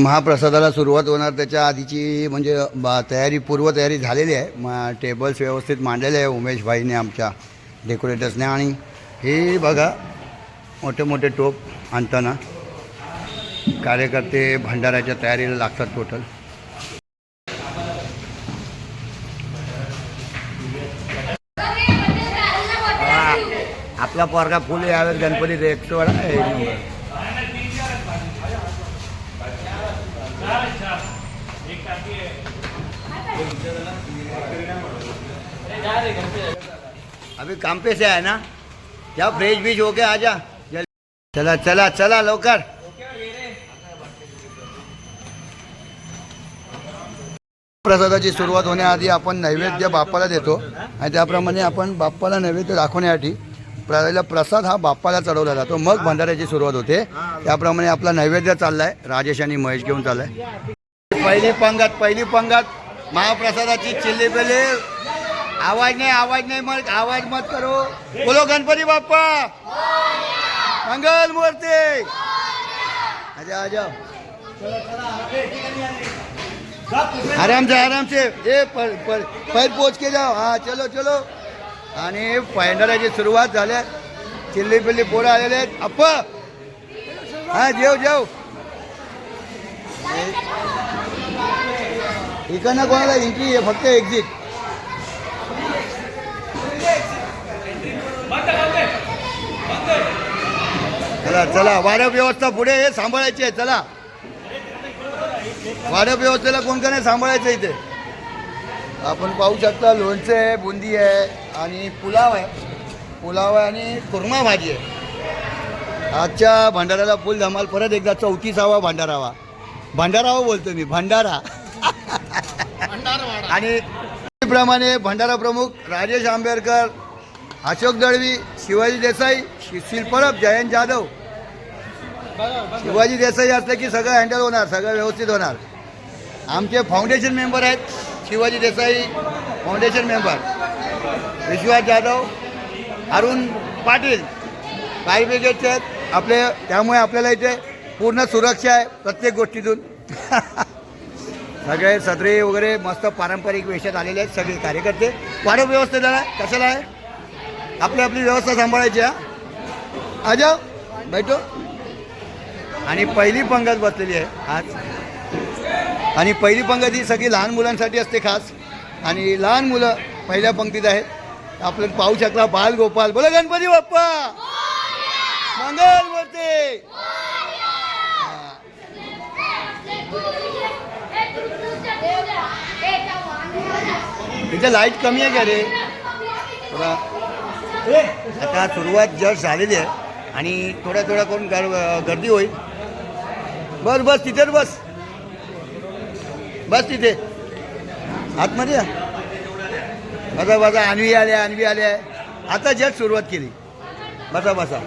महाप्रसादाला सुरुवात होणार त्याच्या आधीची म्हणजे बा तयारी पूर्वतयारी झालेली आहे. मग टेबल्स व्यवस्थित मांडलेले आहे उमेश भाईने आमच्या डेकोरेटर्सने आणि हे बघा मोठे मोठे टोप आणताना कार्यकर्ते भंडाऱ्याच्या तयारीला लागतात टोटल आपला पोरगा फुल यावेळेस वेळा एक नंबर. अभी काम पे से है ना? क्या फ्रेश बीज होके आ जा चला चला चला लवकर। प्रसादाची सुरुवात होण्याआधी आपण नैवेद्य बाप्पाला देतो आणि त्याप्रमाणे आपण बाप्पाला नैवेद्य दाखवण्यासाठी पहिला प्रसाद हा बाप्पाला चढवला जातो. मग भंडाऱ्याची सुरुवात होते. त्याप्रमाणे आपला नैवेद्य चाललाय. राजेश आणि महेश घेऊन चाललाय. पहिली पंगत पहिली पंगत. महाप्रसादाची चिल्ली पेले आवाज नाही आवाज नाही मग आवाज मत करो. बोलो गणपती बाप्पा. मंगल मूर्ती अजा अजा आराम से आराम से ए पर पैर पोच के जाओ. हा चलो चलो. आणि पैंडराची सुरुवात झाल्या चिल्ली पिल्ली पोरं आलेले आहेत. अप्प. हा जेव जेव. इकडनं कोणाला एंट्री आहे? फक्त एक्झिट चला चला वाढप व्यवस्था पुढे हे सांभाळायची आहे चला. वाढप व्यवस्थेला कोण का नाही सांभाळायचं इथे? आपण पाहू शकता लोणचं आहे बुंदी आहे आणि पुलाव आहे. पुलाव आहे आणि कुर्मा भाजी आहे. आजच्या भंडाऱ्याला फुल धमाल परत एकदा चौतीसावा भंडारावा. भंडारावा बोलतो मी भंडारा. आणि प्रमाणे भंडारा प्रमुख राजेश आंबेडकर अशोक दळवी शिवाजी देसाई शिशील परब जयंत जाधव. शिवाजी देसाई असलं की सगळं हँडल होणार सगळं व्यवस्थित होणार. आमचे फाउंडेशन मेंबर आहेत Shivaji Desai foundation member Vishwas Jadhav Arun Patil fire ब्रिगेडचे आहेत. आपले त्यामुळे आपल्याला इथे पूर्ण सुरक्षा आहे प्रत्येक गोष्टीतून. सगळे सदरे वगैरे मस्त पारंपरिक वेशात आलेले आहेत सगळे कार्यकर्ते. वाढव व्यवस्था झाला कशाला आहे? आपली आपली व्यवस्था सांभाळायची हा? अजा बैठो आणि पहिली पंगत बसलेली आहे आज आणि पहिली पंगत ही सगळी लहान मुलांसाठी असते खास. आणि लहान मुलं पहिल्या पंक्तीत आहेत. आपण पाहू शकता बाल गोपाल. बोला गणपती बाप्पा! मंगल मूर्ती! तिथे लाइट कमी आहे का रे? आता सुरुवात जस्ट झालेली आहे. आणि थोड्या थोड्या करून गर्दी होईल. बस बस तिथेच बस. बस तिथे. आतमध्ये या. बसा बसा. आणवी आल्या आणवी आल्या आता जस्ट सुरुवात केली. बसा बसा.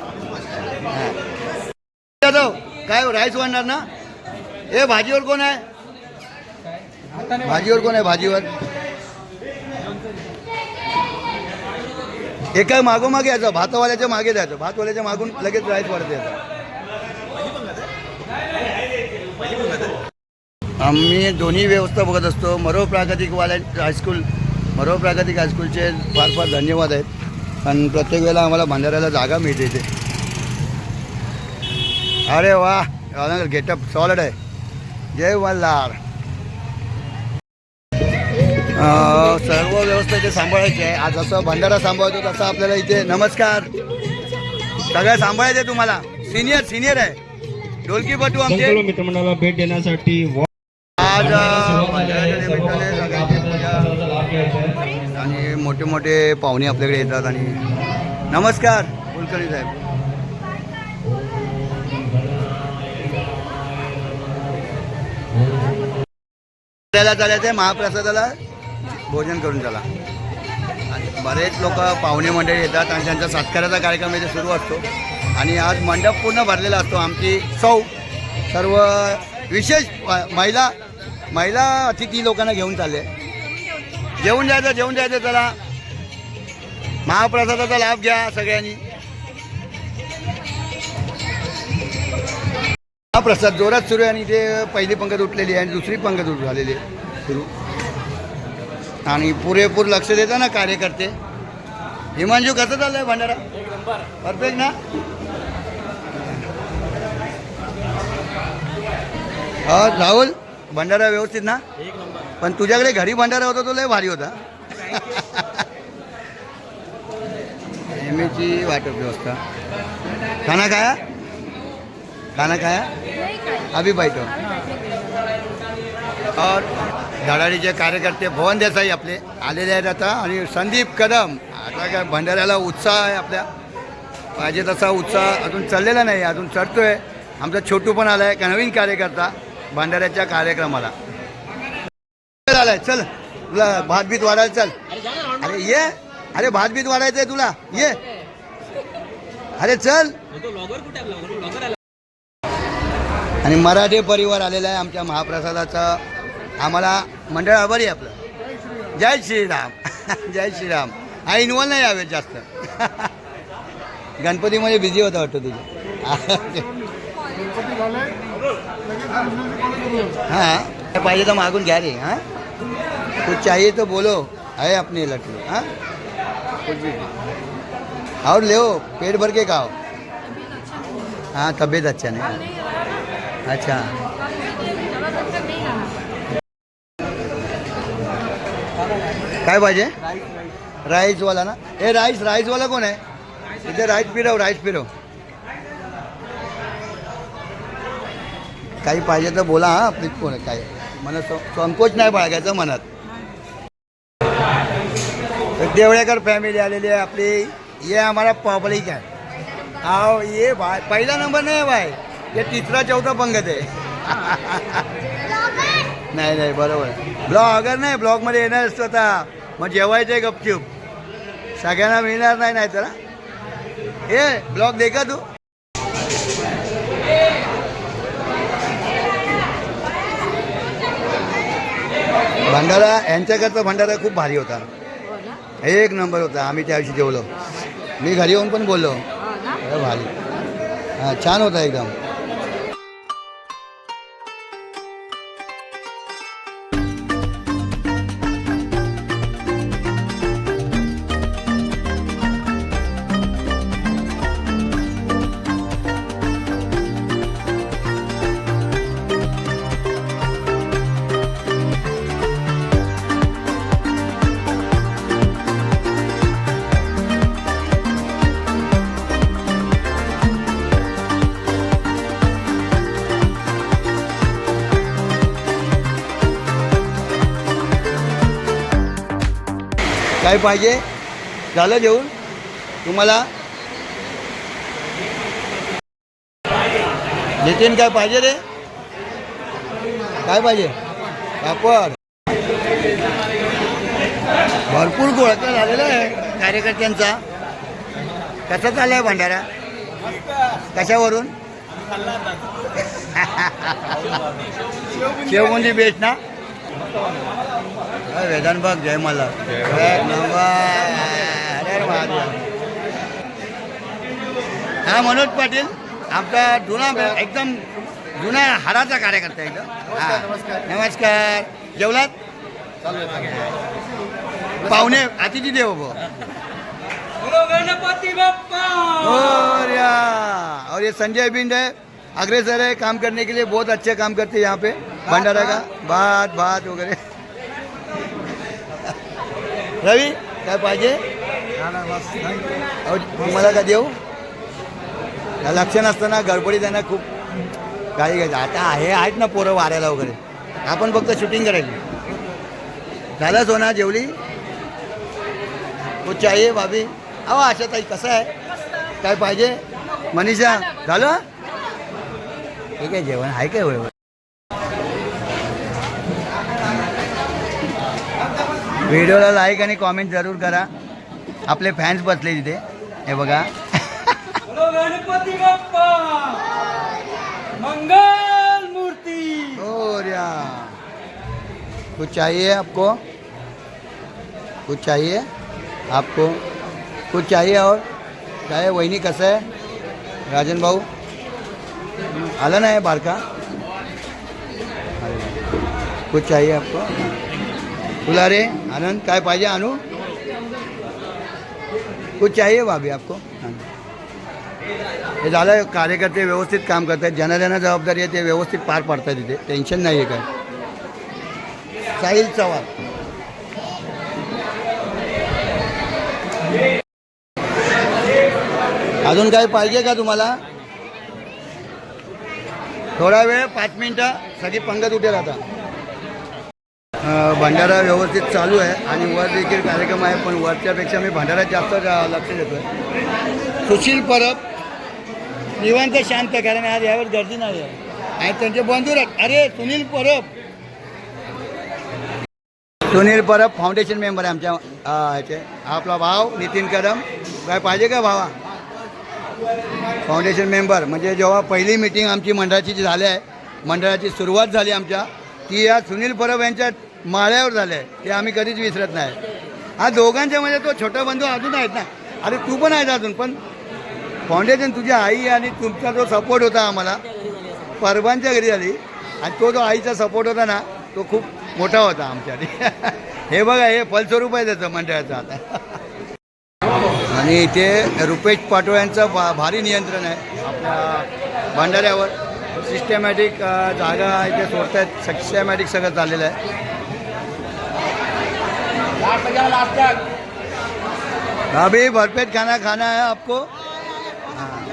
जाधव काय हो, राईस वाढणार ना? ए भाजीवर कोण आहे? भाजीवर कोण आहे भाजीवर? एका मागोमागे यायचं? भातवाल्याच्या मागे जायचं. भातवाल्याच्या मागून लगेच राईस वाढत यायचं आम्ही दोन्ही व्यवस्था बघत असतो. मरो प्रागतिकवाल्या हायस्कूल मरो प्रागतिक हायस्कूलचे फार फार धन्यवाद आहेत. आणि प्रत्येक वेळेला आम्हाला भंडाऱ्याला जागा मिळते इथे. अरे वा गेटअप सॉलिड आहे. जय मल्हार सर्व व्यवस्था इथे सांभाळायची आहे. आज जसं भंडारा सांभाळतो तसं आपल्याला इथे नमस्कार. सगळं सांभाळायचं तुम्हाला. सिनियर सिनियर आहे. ढोलकीपटू आमचे. संकल्प मित्रमंडळाला भेट देण्यासाठी आज अ, भंडाऱ्याच्या निमित्ताने सगळ्यांची पूजा. आणि मोठे मोठे पाहुणे आपल्याकडे येतात आणि नमस्कार कुलकर्णी साहेब. त्याला चालायचं आहे महाप्रसादाला भोजन करून चला. आणि बरेच लोक पाहुणे मंडळी येतात आणि त्यांचा सत्काराचा कार्यक्रम इथे सुरू असतो. आणि आज मंडप पूर्ण भरलेला असतो. आमची सौ सर्व विशेष महिला महिला अतिथी लोकांना घेऊन चालले. जेवून जायचं जेवून जायचं चला. महाप्रसादाचा लाभ घ्या सगळ्यांनी. हा प्रसाद जोरात सुरू आहे आणि इथे पहिली पंगत उठलेली आहे आणि दुसरी पंगत उठ झालेली आहे. सुरू. आणि पुरेपूर लक्ष देता ना कार्यकर्ते. हिमांशू कसं आहे भंडारा? परफेक्ट ना? राहुल? भंडारा व्यवस्थित ना? पण तुझ्याकडे घरी भंडारा होता तो लय भारी होता. नेहमीची वाटप व्यवस्था. खाना खाया? खाना खाया? अभी बैठो. और धडाडीचे कार्यकर्ते भुवन देसाई आपले आलेले आहेत आता आणि संदीप कदम. आता काय भंडाऱ्याला उत्साह आहे आपल्या. पाहिजे तसा उत्साह अजून चढलेला नाही अजून चढतोय. आमचा छोटू पण आलाय का नवीन कार्यकर्ता. भंडाऱ्याच्या कार्यक्रमाला. चल आलाय चल. तुला भात बीत वाढायला चल. अरे ये. अरे भात बीत वाढायचंय तुला. ये. अरे चल. आणि मराठी परिवार आलेला आहे आमच्या महाप्रसादाचं. आम्हाला मंडळ आभारी आहे आपलं. जय श्रीराम. जय श्रीराम. हा इन्वॉल्व नाही यावेत जास्त. गणपतीमध्ये बिझी होता वाटतं तुझं. हाँ। पाहिजे तो मागून घ्या रे हाँ। कुछ चाहिए तो बोलो, है अपने लटू हाँ। और ले पेट भर के खाओ। हाँ तबीयत अच्छा नहीं। अच्छा। क्या काय पाहिजे? राईसवाला ना ये राइस राइस हे राईस राईसवाला कोण आहे? इथे राईस फिरव राईस फिरव काही पाहिजे तर बोला हा आपली कोण काय मला सं- संकोच नाही बाळगायचं मनात. तर देवळेकर फॅमिली आलेली आहे आपली. ये हमारा पब्लिक आहे. आओ ये भाई पहिला नंबर नाही आहे भाई ये तिसरा चौथा पंगत आहे. नाही नाही बरोबर. ब्लॉगर नाही ब्लॉगमध्ये येणार असतो आता. मग जेवायचं आहे गपचूप. सगळ्यांना मिळणार नाही नाही तर हे. ब्लॉग दे का तू. भंडारा यांच्याकडचा भंडारा खूप भारी होता. एक नंबर होता आम्ही त्या दिवशी जेवलो. मी घरी येऊन पण बोललो. अरे भारी. हां छान होता एकदम. काय पाहिजे? झालं जेवून? तुम्हाला? नितीन काय पाहिजे रे? काय पाहिजे? पापड भरपूर गोळका झालेला आहे कार्यकर्त्यांचा. कसा चाललाय भंडारा? कशावरून? शेवबुंदी बेस्ट ना? वेदांत बघ जय मला हा मनोज पाटील आमचा जुना बे- एकदम जुना हाडाचा कार्यकर्ता आहे एकदम हा. नमस्कार. जेवलात? पाहुणे अतिथी देव भो गणपति बप्पा! और या. और ये संजय बिंद है. अग्रेसर है काम करने के लिए बहुत अच्छे काम करते हैं यहाँ पे. भंडारा का? भात भात वगैरे. रवी काय पाहिजे? अहो, तुम्हाला का देऊ? लक्ष नसताना गडबडीत त्यांना खूप गाडी घ्यायची आता आहे आहेत ना पोरं वाऱ्याला वगैरे. आपण फक्त शूटिंग करायची. झालं सोना जेवली? हो, कुछ आहे भाभी. अहो आशा ताई कसं आहे? काय पाहिजे? मनीषा झालं? ठीक आहे जेवण आहे काय वय व्हिडिओला लाईक आणि कॉमेंट जरूर करा. आपले फॅन्स बसले तिथे. हे बघा. बोलो गणपति बप्पा. मंगल मूर्ति. कुछ चाहिए आपको? कुछ चाहिए आपको? कुछ चाहिए और? काय वहिनी कसं आहे? राजन भाऊ? आला ना है बारका? कुछ चाहिए आपको? तुला रे. आनंद काय पाहिजे आणू कुछ चाहिए भाभी आपको? हे. झालं कार्यकर्ते व्यवस्थित काम करत आहेत ज्यांना जबाबदारी आहे ते व्यवस्थित पार पाडतात इथे. टेन्शन नाही आहे काय? साहिल चव्हाण. अजून काही पाहिजे का तुम्हाला? थोडा वेळ पाच मिनटं. सगळी पंगत उठेल आता भंडारा व्यवस्थित चालू आहे आणि वर देखील कार्यक्रम आहे पण वरच्यापेक्षा मी भंडाऱ्यात जास्त लक्ष देतो आहे सुशील परब निवांत शांत कारण आज यावर गर्दी नाही आहे. आणि त्यांचे बंधू अरे सुनील परब. सुनील परब फाउंडेशन मेंबर आहे आमच्या ह्याचे. आपला भाव नितीन कदम काय पाहिजे का भावा? फाउंडेशन मेंबर म्हणजे जेव्हा पहिली मिटिंग आमची मंडळाची जी झाली आहे मंडळाची सुरुवात झाली आमच्या ती या सुनील परब यांच्या माळ्यावर झालं आहे ते आम्ही कधीच विसरत नाही. हा दोघांच्या म्हणजे तो छोटा बंधू अजून आहेत ना. अरे तू पण आहेस अजून पण फाउंडेशन तुझी आई आणि तुमचा जो सपोर्ट होता आम्हाला परबांच्या घरी आली आणि तो जो आईचा सपोर्ट होता ना तो खूप मोठा होता आमच्या हे बघा हे फलस्वरूप आहे त्याचं मंडळाचं आता. आणि इथे रुपेश पाटोळ यांचं भा भारी नियंत्रण आहे आपल्या भंडाऱ्यावर. सिस्टमॅटिक जागा इथे सोडत आहेत सिस्टमॅटिक सगळं चाललेलं आहे. अभी भरपेट खाना खाना है आपको। हाँ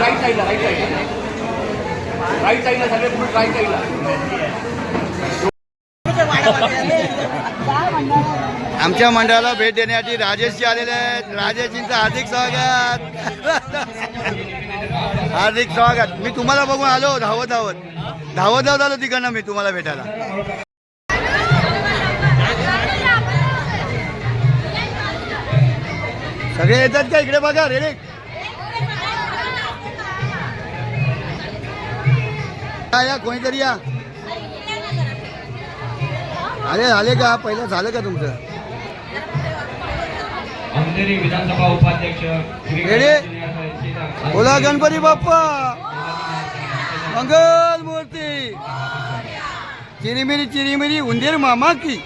राईट साईडला राईट साईडला सगळे फुल राईट साईडला आमच्या मंडळाला भेट देण्यासाठी राजेशजी आलेले आहेत. राजेशजींचं हार्दिक स्वागत. हार्दिक स्वागत. मी तुम्हाला बघून आलो धावत धावत. धावत धावत आलो तिकडनं मी तुम्हाला भेटायला. सगळे येतात का इकडे बघा रे या कोणीतरी या. अरे झाले का? पहिलं झालं का तुमचं? अंधेरी विधानसभा उपाध्यक्ष बोला गणपती बाप्पा! मंगल मूर्ती! चिरीमिरी चिरीमिरी उंदीर मामा की!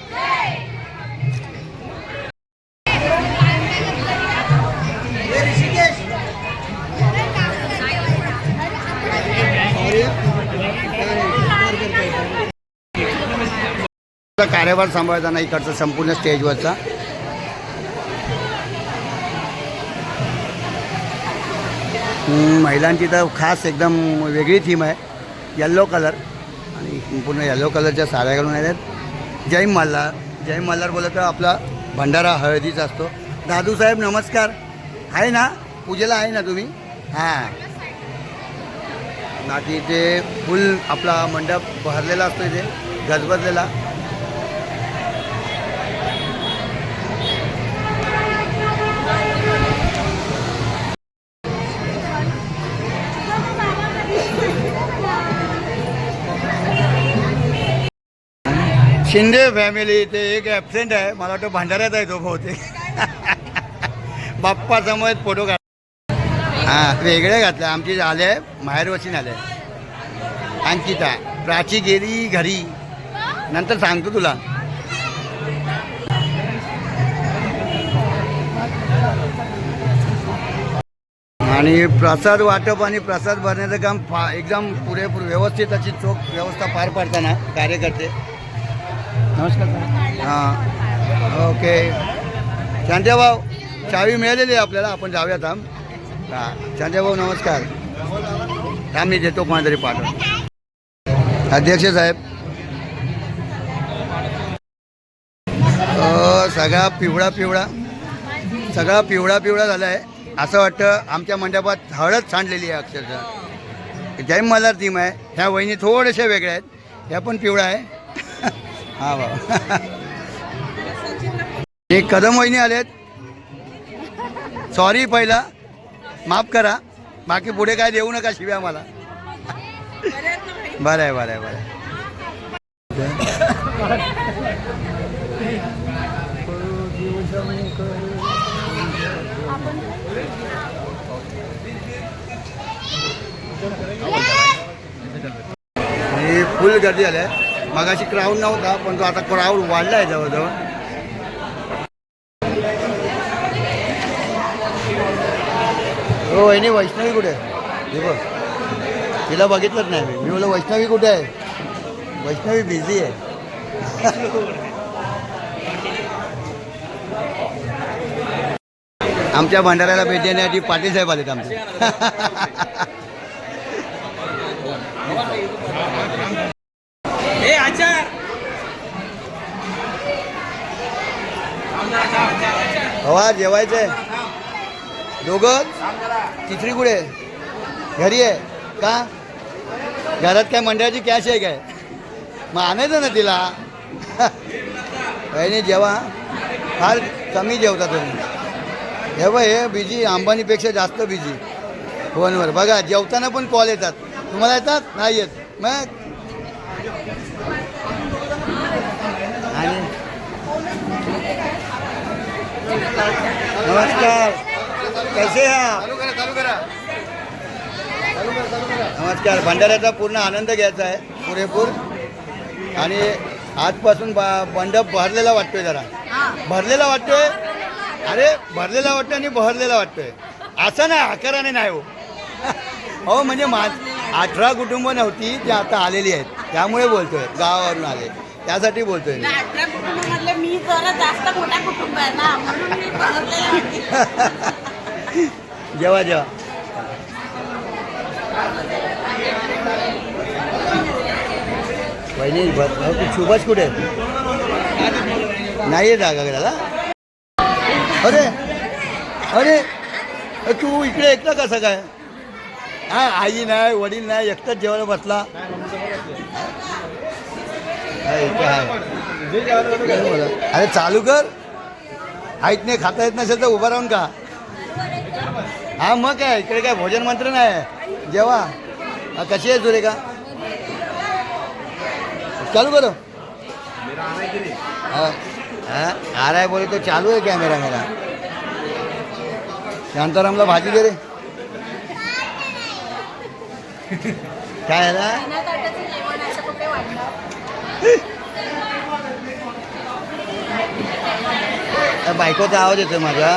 कार्यभार सांभाळताना इकडचा संपूर्ण स्टेजवरचा. महिलांची तर खास एकदम वेगळी थीम आहे. येल्लो कलर आणि पूर्ण येल्लो कलरच्या साड्या घालून आहेत जय मल्हार. जय मल्हार बोलत तर आपला भंडारा हळदीचा असतो. दादू साहेब नमस्कार. आहे ना? पूजेला आहे ना तुम्ही? हां. बाकी ते फुल आपला मंडप भरलेला असतो इथे गजबजलेला. शिंदे फॅमिली इथे एक ॲबसेंट आहे. मला वाटतं भांडाऱ्यात आहे तो बहुतेक. बाप्पा समोर फोटो काढ हां वेगळे घातले. आमची आले माहेर वचीन आले अंकिता प्राची गेली घरी. नंतर सांगतो तुला. आणि प्रसाद वाटप आणि प्रसाद भरण्याचं काम फा एकदम पुरेपूर व्यवस्थित अशी चोख व्यवस्था पार पाडताना कार्यकर्ते. नमस्कार हां ओके. भाऊ चावी मिळालेली आहे आपल्याला आपण जाऊया थांब. हां भाऊ नमस्कार. थांब मी देतो कोणातरी पाठव अध्यक्ष साहेब. सगळा पिवळा पिवळा सगळा पिवळा पिवळा झाला आहे असं वाटतं आमच्या मंडपात हळद सांडलेली आहे अक्षरशः. जय मल्हार थीम आहे. ह्या वहिनी थोड्याशा वेगळ्या आहेत. ह्या पण पिवळा आहे. हा बाबा. हे कदम वहिनी आलेत. सॉरी पहिला. माफ करा. बाकी पुढे काय देऊ नका शिव्या मला. बरं आहे बरं आहे बरं आहे. फुल गर्दी आल्या मगाशी क्राऊड नव्हता पण तो आता क्राऊड वाढला आहे जवळजवळ. हो वहिनी वैष्णवी कुठे आहे? बघ. तिला बघितलंच नाही मी. मी बोललो वैष्णवी कुठे आहे? वैष्णवी बिझी आहे. आमच्या भंडाऱ्याला भेट देण्यासाठी पाटील साहेब आलेत आमचे. हवा जेवायचंय. दोघं? तिसरी कुठे? आहे? घरी आहे. का? घरात काय मंडळाची कॅश आहे काय? मग आणायचं ना तिला. काही जेवा. फार कमी जेवता तुम्ही. जेव्हा हे बिजी अंबानीपेक्षा जास्त बिजी फोनवर. बघा जेवताना पण कॉल येतात. तुम्हाला येतात? नाही येत. मग आणि नमस्कार. कैसे हैं नमस्कार. भंडाऱ्याचा पूर्ण आनंद घ्यायचा आहे पुरेपूर. आणि आजपासून बा- मंडप भरलेला वाटतोय जरा. भरलेला वाटतोय? अरे भरलेला वाटतोय आणि भरलेला वाटतोय. असं नाही आकाराने नाही हो. हो म्हणजे मा अठरा कुटुंब नव्हती ती आता आलेली आहेत. त्यामुळे बोलतोय गावावरून आले. त्यासाठी बोलतोय मी. अठरा कुटुंबामधले मी जरा जास्त मोठा कुटुंब आहे ना म्हणून मी. जेव्हा जेव्हा वहिनी तू शुभच कुठे? नाही आहे जागा त्याला अरे अरे अ, तू इकडे एकटा कसं काय? हा आई नाही वडील नाही एकटाच जेवायला बसला हा, इथे आहे. काय बोला? अरे चालू कर. ऐक नाही खाता येत नसेल तर उभा राहून का हा मग काय? इकडे काय भोजन मंत्र नाही जेव्हा कशी आहे तुरे का चालू करो. आ रहा है बोले तो चालू है कॅमेरा मेरा. शांतारामला भाजी दे रे. काय आहे बायकोचा आवाज येतोय माझा.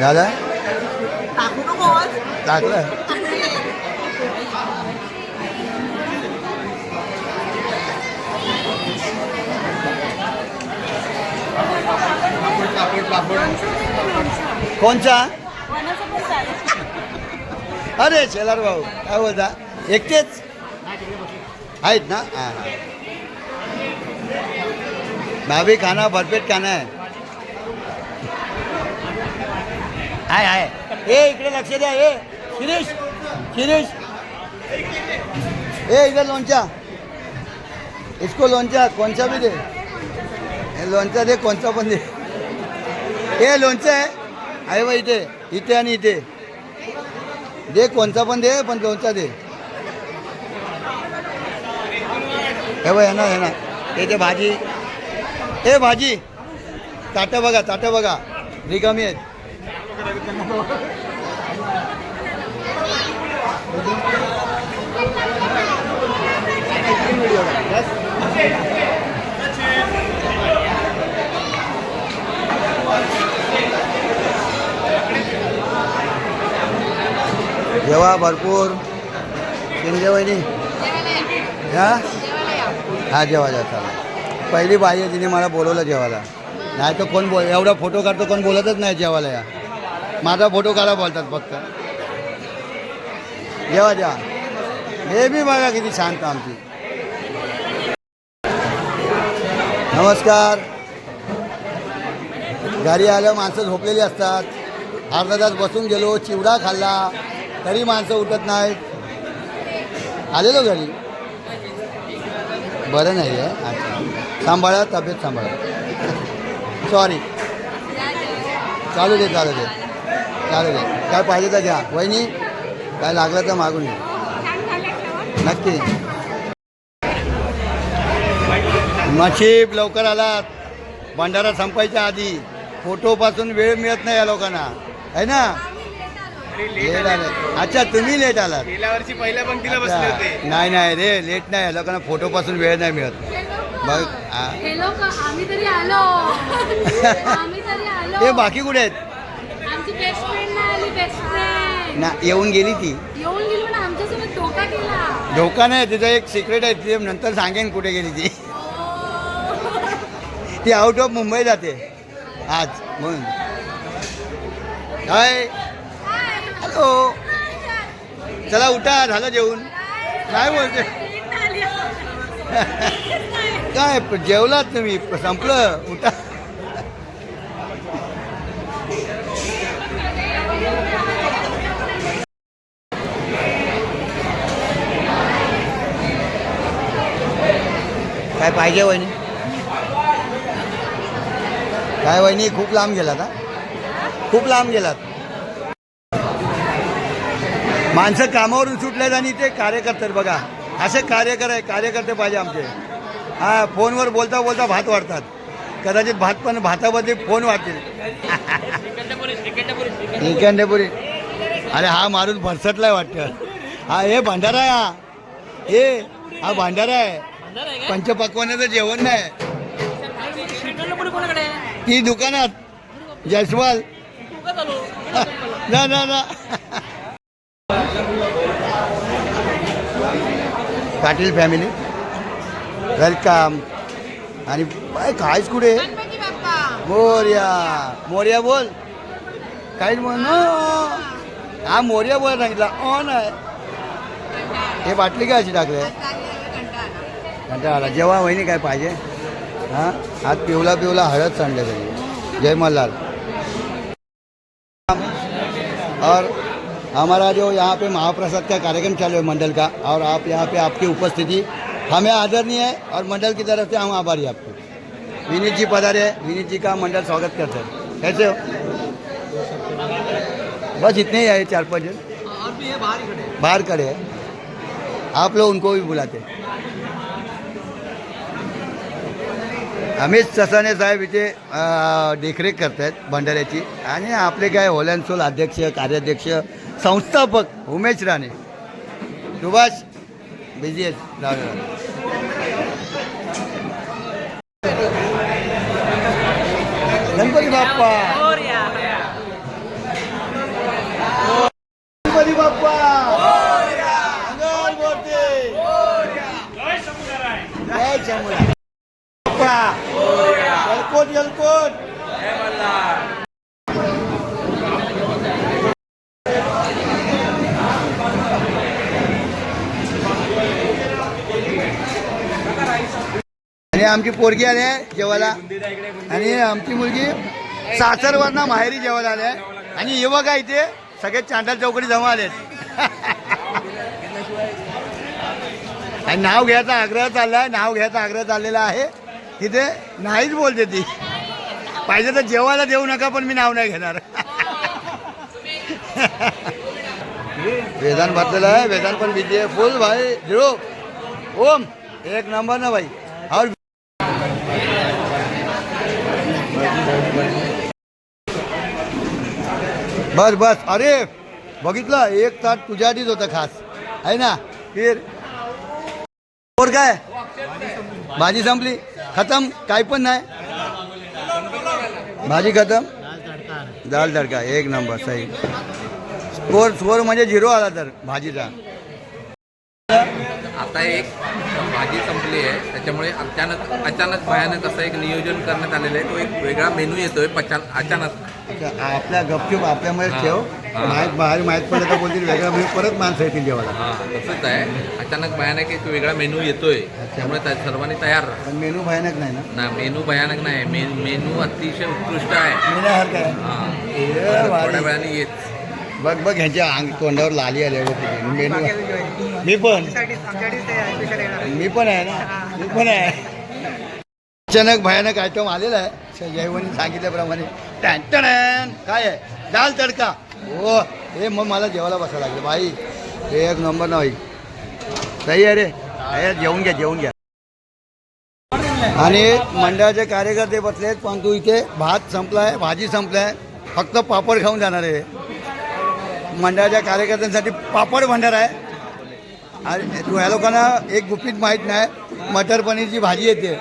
झालं टाकलं कोणचा. अरे शेलार भाऊ काय बोलता? एकटेच? आहेत ना? हां भाभी खाना भरपेट खाना आहे. हाय हाय. ए इकडे लक्ष द्या. ए शिरीष शिरीष. ए इधर लोणचा इसको लोणचा कोणचा भी दे. हे लोणचा दे कोणचा पण दे. ए लोणचं आहे. आहे बा इथे इथे आणि इथे. दे कोणचा पण दे पण लोणचा दे. हे बघ ना हे ना. ते भाजी. ए भाजी. ताटं बघा ताटं बघा. रिकामी आहेत. जेव्हा भरपूर. शिंदे वहिनी हा? हा जेव्हा जेव्हा पहिली बाई तिने मला बोलवलं जेवायला. नाही तर कोण बोल एवढा फोटो काढतो कोण बोलतच नाही जेवायला या. माझा फोटो काढा बोलतात फक्त. जेव्हा जेवा. हे बी बघा किती शांत आमची. नमस्कार. घरी आलं माणसं झोपलेली असतात. अर्धा तास बसून गेलो चिवडा खाल्ला. तरी माणसं उठत नाहीत. आलेलो घरी. बरं नाही आहे. अच्छा. सांभाळा तब्येत सांभाळा. सॉरी चालू दे चालू दे. चालू दे. काय पाहिजे तर घ्या. वहिनी काय लागलं तर मागून घ्या नक्की. नशीब लवकर आलात. भंडारा संपायच्या आधी. फोटोपासून वेळ मिळत नाही या लोकांना. आहे ना? लेट आलात. अच्छा तुम्ही लेट आलात. गेल्या वर्षी पहिल्या पंक्तीला अच्छा. नाही नाही रे लेट नाही. लोकांना फोटोपासून वेळ नाही मिळत. बघ आ. हे लोक आम्ही तरी आलो. आम्ही तरी आलो. हे बाकी कुठे आहेत? आमची बेस्ट फ्रेंड नाही आली बेस्ट फ्रेंड ना येऊन गेली ती. येऊन गेली पण आमच्यासोबत धोका केला. धोका नाही तिचं एक सिक्रेट आहे ते नंतर सांगेन कुठे गेली ती. ती आउट ऑफ मुंबई जाते. आज म्हणून. काय हॅलो चला उठा झालं जेवून काय बोलते? काय जेवलात तुम्ही? संपलं. उठा. काय पाहिजे वहिनी? काय वहिनी खूप लांब गेलात हा? खूप लांब गेलात. माणसं कामावरून सुटलेत आणि ते कार्यकर्ते बघा. असे कार्यकर आहे कार्यकर्ते पाहिजे आमचे. हा फोनवर बोलता बोलता भात वाढतात. कदाचित भात पण भातामध्ये फोन वाढतील. श्रीखंडपुरी अरे हा माणूस भरसटलाय वाटतं. हा हे भंडारा आहे हा. हे हा भंडारा आहे. पंचपक्वानाचं जेवण नाही. ती दुकानात जयस्वाल. ना ना पाटील फॅमिली वेलकम आणि काय कायच कुठे? मोर्या. मोर्या बोल. काहीच म्हण हा. मोर्या बोल सांगितला. ऑन आहे. हे बाटली काय अशी टाकले? कंटाळा. आला जेव्हा वहिनी काय पाहिजे? हां? आज पिवला पिवला हळद सांडले जय मल्हार. और हमारा जो यहाँ पे महाप्रसाद का कार्यक्रम चालू है मंडल का और आप यहाँ पे आपकी उपस्थिति हमें आदरणीय है और मंडल की तरफ से हम आभारी हैं आपको। विनीत जी पधारे विनीत जी का मंडल स्वागत करते हैं। कैसे हो? बस इतने ही आए चार पाँच जन। बाहर खड़े हैं। आप लोग उनको भी बुलाते हैं। अमित ससाने साहेब इथे देखरेख करत आहेत भंडाऱ्याची आणि आपले काय होलॅन्सोल अध्यक्ष कार्याध्यक्ष संस्थापक उमेश राणे. सुभाष बिझी राणे. गणपती बाप्पा. गणपती बाप्पा. जय शंभूराय. बाप्पा. जलकोट यलकोट आणि आमची पोरगी आली आहे जेवायला. आणि आमची मुलगी सासरवरनं माहेरी जेवायला आली आहे. आणि युवक आहे इथे. सगळे चांडाल चौकडी जमा आलेत. आणि नाव घ्यायचा आग्रह चाललाय नाव घ्यायचा आग्रह चाललेला आहे. तिथे नाहीच बोलते ती. पाहिजे तर जेवायला देऊ नका पण मी नाव नाही घेणार. वेदान भरलेलं आहे. वेदान पण बिझी आहे फुल भाई झिरो. ओम. एक नंबर ना भाई. और बस बस. अरे बघितलं? एक ताट तुझ्या आधीच होतं खास. आहे ना? फिर. और काय? भाजी संपली. खतम? काय पण नाही? भाजी खतम? दाल तडका. एक नंबर सही. स्कोर स्कोर म्हणजे झिरो आला तर भाजीचा. आता एक भाजी संपली आहे. त्याच्यामुळे अचानक अचानक भयानक असं एक नियोजन करण्यात आलेलं आहे. तो एक वेगळा मेनू येतोय पचा अचानक. आपल्या गपचूप आपल्यामुळे हा. ठेव. हा. माहीत बाहेर माहीत पडलं तर बोलतील वेगळा म्हणजे परत माणसं येतील जेवायला. हा तसंच आहे. अचानक भयानक एक वेगळा मेनू येतोय. त्यामुळे त्या सर्वांनी तयार राहा. पण मेनू भयानक नाही ना? ना मेनू भयानक नाही. मे मेनू अतिशय उत्कृष्ट आहे. मेण्यासारखं आहे हा. ए, थोड्या भारी. वेळाने येत. बघ बघ ह्यांच्या अंग तोंडावर लाली आली आहे मेनू मी पण. मी पण आहे ना. मी पण आहे. अचानक भयानक आयटम आलेला आहे. जयवणी सांगितल्याप्रमाणे. टॅन टॅन. काय आहे? दाल तडका. हो हे मग मला जेवायला बसायला लागलं. भाई हे एक नंबर ना भाई सही आहे रे. हे जेवून घ्या जेवून घ्या. आणि मंडळाचे कार्यकर्ते बसलेत पण तू इथे भात संपलाय भाजी संपलाय. फक्त पापड खाऊन जाणार आहे. मंडळाच्या कार्यकर्त्यांसाठी पापड भंडार आहे. आणि तू ह्या लोकांना एक गुपित माहीत नाही मटर पनीरची भाजी येते.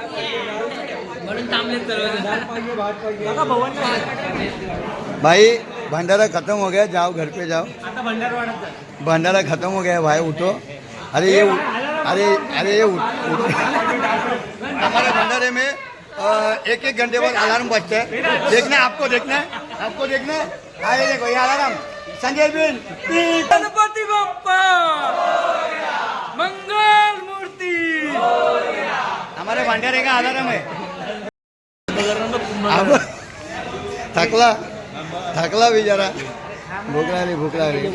भाई भंडारा खत्म हो गया जाओ घर पे जाओ. भंडारा खत्म हो गया भाई उठो. अरे ये उठ- अरे अरे ये उठ उठ. हमारे भंडारे में एक एक घंटे बाद अलार्म बजते हैं. देखना है आपको देखना है आपको देखना है. आए देखो ये अलार्म. संजय बिन. गणपती बाप्पा! हमारे भंडारे का आधारम आहे थकला. थकला बिचारा. भूक लागली भूक लागली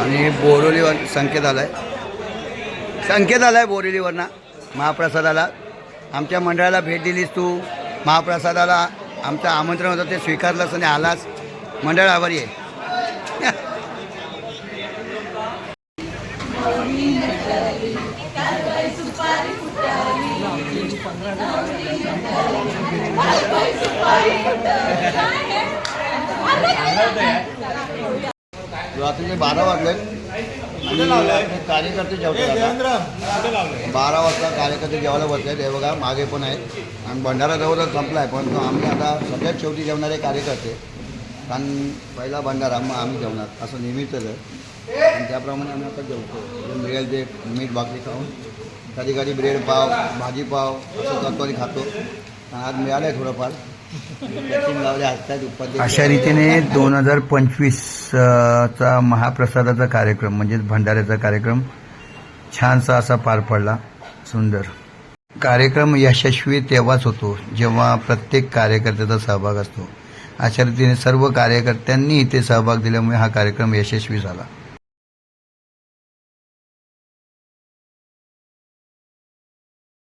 आणि बोरोलीवर संकेत आलाय. संकेत आलाय बोरिवलीवरनं महाप्रसादाला. आमच्या मंडळाला भेट दिलीस तू. महाप्रसादाला आमचं आमंत्रण होतं ते स्वीकारलंस आणि आलास. मंडळ आभारी आहे रात्रीचे बारा वाजले. कार्यकर्ते जेवतात आता. बारा वाजता कार्यकर्ते जेवायला बसले हे बघा मागे पण आहेत. आणि भंडारा जवळच संपला आहे पण आम्ही आता सगळ्यात शेवटी जेवणारे कार्यकर्ते. कारण पहिला भंडारा मग आम्ही जेवणार. असं नेहमीच आहे. त्याप्रमाणे आम्ही आता जेवतो. जे मिळेल ते मीठ भाकरी खाऊन. कधी कधी ब्रेड पाव भाजीपाव असं करतो आणि खातो. आज मिळालं आहे थोडंफार अशा रीतीने दोन हजार पंचवीसचा महाप्रसादाचा कार्यक्रम म्हणजेच भंडाऱ्याचा कार्यक्रम छानसा असा पार पडला. सुंदर. कार्यक्रम यशस्वी तेव्हाच होतो जेव्हा प्रत्येक कार्यकर्त्याचा सहभाग असतो. अशा रीतीने सर्व कार्यकर्त्यांनी इथे सहभाग दिल्यामुळे हा कार्यक्रम यशस्वी झाला.